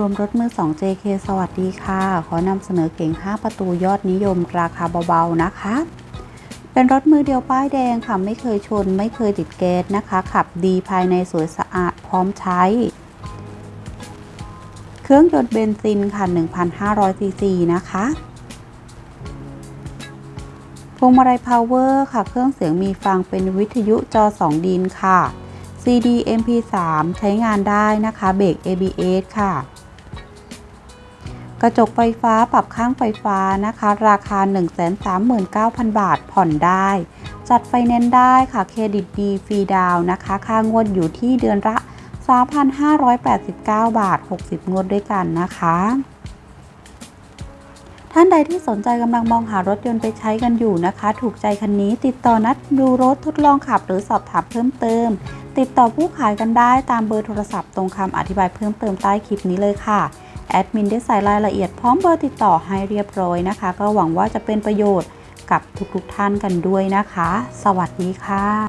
รวมรถมือ 2 JK สวัสดีค่ะ ขอนำเสนอเก่ง 5 ประตูยอดนิยมราคาเบาๆนะคะ เป็นรถมือเดียวป้ายแดงค่ะ ไม่เคยชน ไม่เคยติดแก๊สนะคะ ขับดีภายในสวยสะอาดพร้อมใช้ เครื่องยนต์เบนซินค่ะ 1,500ซีซีนะคะพวงมาลัยพาวเวอร์ค่ะ เครื่องเสียงมีฟังเป็นวิทยุจอ 2 ดินค่ะ CD MP3 ใช้งานได้นะคะ เบรก ABS ค่ะ กระจกไฟฟ้าปรับข้างไฟฟ้านะคะ ราคา 139,000 บาทผ่อนได้ จัดไฟแนนซ์ได้ค่ะเครดิตดีฟรีดาวน์นะคะ ค่างวดอยู่ที่เดือนละ 3,589 บาท 60 งวดด้วยกันนะคะ ท่านใดที่สนใจกำลังมองหารถยนต์ไปใช้กันอยู่นะคะ ถูกใจคันนี้ติดต่อนัดดูรถทดลองขับหรือสอบถามเพิ่มเติม ติดต่อผู้ขายกันได้ตามเบอร์โทรศัพท์ตรงคำอธิบายเพิ่มเติมใต้คลิปนี้เลยค่ะ แอดมินได้ใส่รายละเอียดพร้อมเบอร์ติดต่อให้เรียบร้อยนะคะ ก็หวังว่าจะเป็นประโยชน์กับทุกๆท่านกันด้วยนะคะ สวัสดีค่ะ